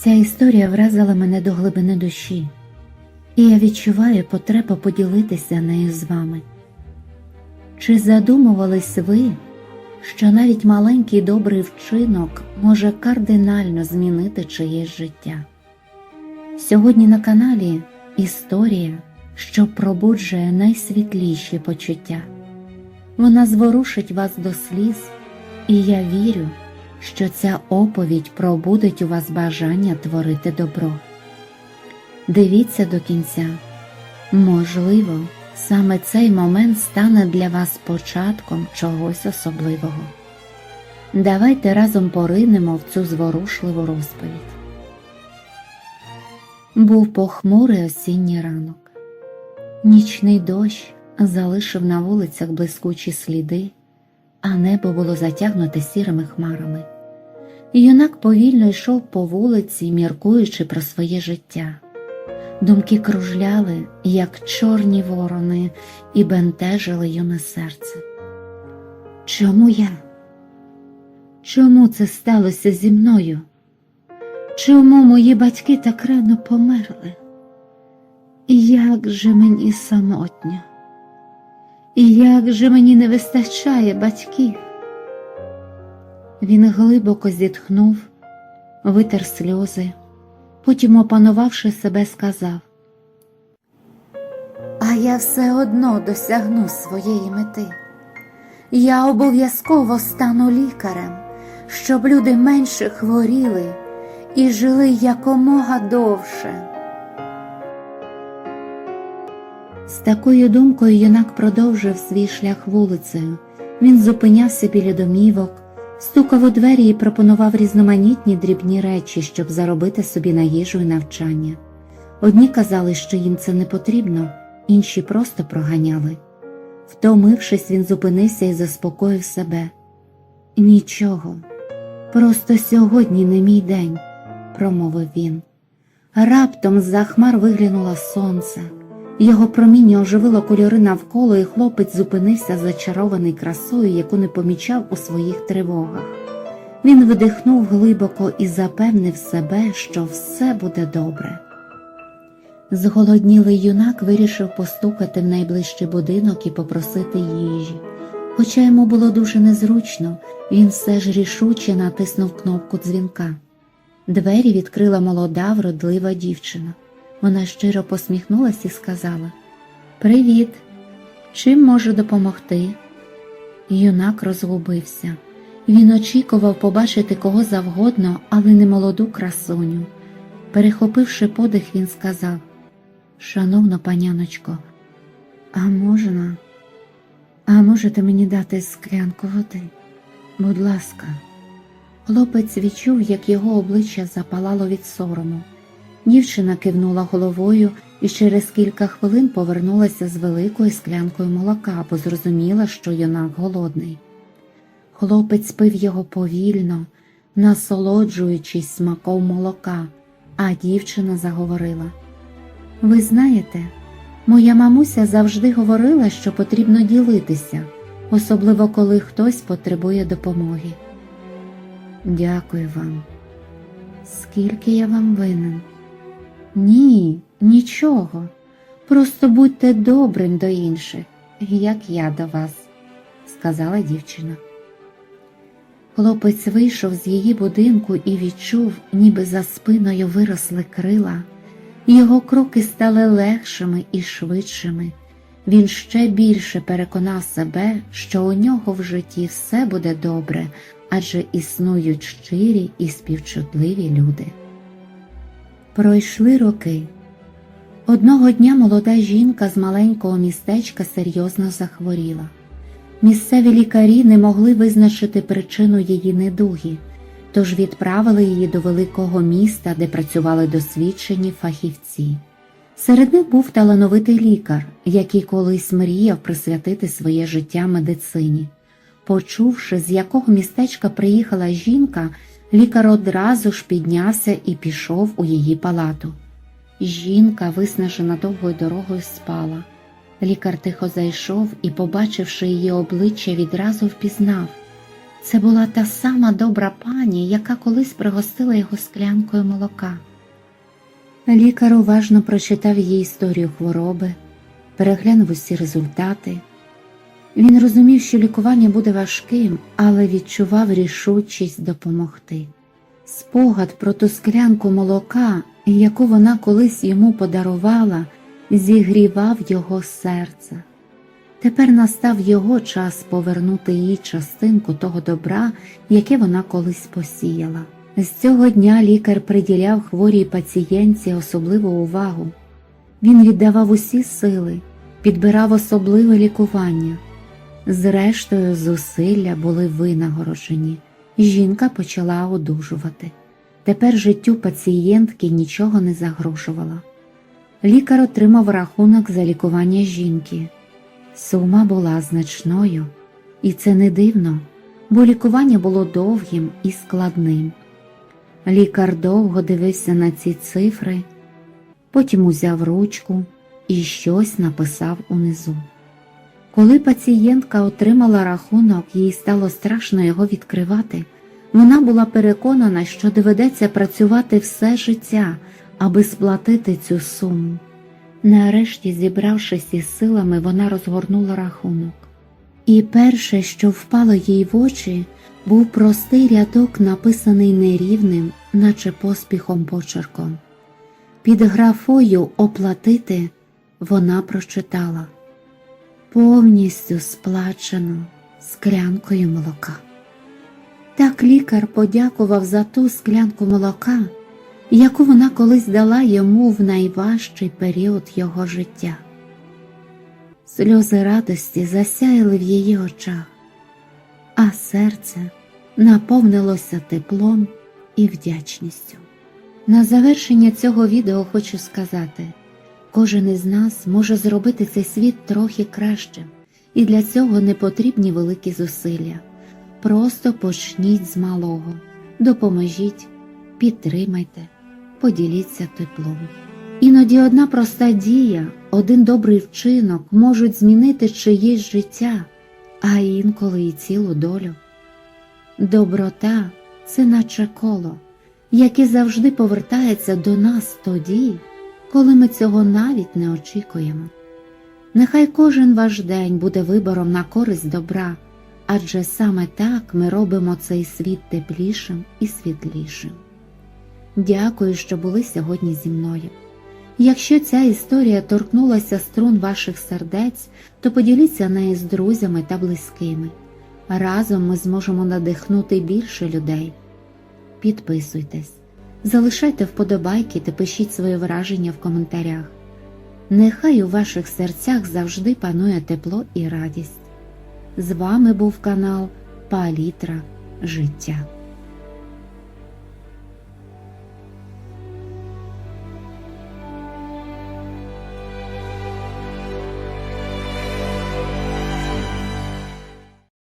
Ця історія вразила мене до глибини душі, і я відчуваю потребу поділитися нею з вами. Чи задумувались ви, що навіть маленький добрий вчинок може кардинально змінити чиєсь життя? Сьогодні на каналі історія, що пробуджує найсвітліші почуття. Вона зворушить вас до сліз, і я вірю, що ця оповідь пробудить у вас бажання творити добро. Дивіться до кінця. Можливо, саме цей момент стане для вас початком чогось особливого. Давайте разом поринемо в цю зворушливу розповідь. Був похмурий осінній ранок. Нічний дощ залишив на вулицях блискучі сліди, а небо було затягнуте сірими хмарами. Юнак повільно йшов по вулиці, міркуючи про своє життя. Думки кружляли, як чорні ворони, і бентежили юне серце. Чому я? Чому це сталося зі мною? Чому мої батьки так рано померли? Як же мені самотньо? І як же мені не вистачає батьків? Він глибоко зітхнув, витер сльози, потім, опанувавши себе, сказав А я все одно досягну своєї мети. Я обов'язково стану лікарем, щоб люди менше хворіли і жили якомога довше. Такою думкою юнак продовжив свій шлях вулицею. Він зупинявся біля домівок, стукав у двері і пропонував різноманітні дрібні речі, щоб заробити собі на їжу і навчання. Одні казали, що їм це не потрібно, інші просто проганяли. Втомившись, він зупинився і заспокоїв себе. Нічого, просто сьогодні не мій день, промовив він. Раптом з-за хмар виглянуло сонце. Його проміння оживило кольори навколо, і хлопець зупинився зачарований красою, яку не помічав у своїх тривогах. Він видихнув глибоко і запевнив себе, що все буде добре. Зголоднілий юнак вирішив постукати в найближчий будинок і попросити їжі. Хоча йому було дуже незручно, він все ж рішуче натиснув кнопку дзвінка. Двері відкрила молода, вродлива дівчина. Вона щиро посміхнулась і сказала Привіт, чим можу допомогти? Юнак розгубився. Він очікував побачити кого завгодно, але не молоду красуню. Перехопивши подих, він сказав Шановна паняночко, а можна, а можете мені дати склянку води? Будь ласка, хлопець відчув, як його обличчя запалало від сорому. Дівчина кивнула головою і через кілька хвилин повернулася з великою склянкою молока, бо зрозуміла, що юнак голодний. Хлопець пив його повільно, насолоджуючись смаком молока, а дівчина заговорила. Ви знаєте, моя мамуся завжди говорила, що потрібно ділитися, особливо коли хтось потребує допомоги. Дякую вам. Скільки я вам винен? Ні, нічого. Просто будьте добрим до інших, як я до вас, сказала дівчина. Хлопець вийшов з її будинку і відчув, ніби за спиною виросли крила. Його кроки стали легшими і швидшими. Він ще більше переконав себе, що у нього в житті все буде добре, адже існують щирі і співчутливі люди. Пройшли роки. Одного дня молода жінка з маленького містечка серйозно захворіла. Місцеві лікарі не могли визначити причину її недуги, тож відправили її до великого міста, де працювали досвідчені фахівці. Серед них був талановитий лікар, який колись мріяв присвятити своє життя медицині. Почувши, з якого містечка приїхала жінка, лікар одразу ж піднявся і пішов у її палату. Жінка, виснажена довгою дорогою, спала. Лікар тихо зайшов і, побачивши її обличчя, відразу впізнав. Це була та сама добра пані, яка колись пригостила його склянкою молока. Лікар уважно прочитав її історію хвороби, переглянув усі результати. Він розумів, що лікування буде важким, але відчував рішучість допомогти. Спогад про ту склянку молока, яку вона колись йому подарувала, зігрівав його серце. Тепер настав його час повернути їй частинку того добра, яке вона колись посіяла. З цього дня лікар приділяв хворій пацієнтці особливу увагу. Він віддавав усі сили, підбирав особливе лікування. Зрештою, зусилля були винагороджені. Жінка почала одужувати. Тепер життю пацієнтки нічого не загрожувало. Лікар отримав рахунок за лікування жінки. Сума була значною, і це не дивно, бо лікування було довгим і складним. Лікар довго дивився на ці цифри, потім узяв ручку і щось написав унизу. Коли пацієнтка отримала рахунок, їй стало страшно його відкривати. Вона була переконана, що доведеться працювати все життя, аби сплатити цю суму. Нарешті, зібравшись із силами, вона розгорнула рахунок. І перше, що впало їй в очі, був простий рядок, написаний нерівним, наче поспіхом почерком. Під графою оплатити вона прочитала повністю сплачено склянкою молока. Так лікар подякував за ту склянку молока, яку вона колись дала йому в найважчий період його життя. Сльози радості засяяли в її очах, а серце наповнилося теплом і вдячністю. На завершення цього відео хочу сказати, кожен із нас може зробити цей світ трохи кращим, і для цього не потрібні великі зусилля. Просто почніть з малого, допоможіть, підтримайте, поділіться теплом. Іноді одна проста дія, один добрий вчинок можуть змінити чиєсь життя, а інколи і цілу долю. Доброта це наче коло, яке завжди повертається до нас тоді, коли ми цього навіть не очікуємо. Нехай кожен ваш день буде вибором на користь добра, адже саме так ми робимо цей світ теплішим і світлішим. Дякую, що були сьогодні зі мною. Якщо ця історія торкнулася струн ваших сердець, то поділіться нею з друзями та близькими. Разом ми зможемо надихнути більше людей. Підписуйтесь, залишайте вподобайки та пишіть свої враження в коментарях. Нехай у ваших серцях завжди панує тепло і радість. З вами був канал Палітра Життя.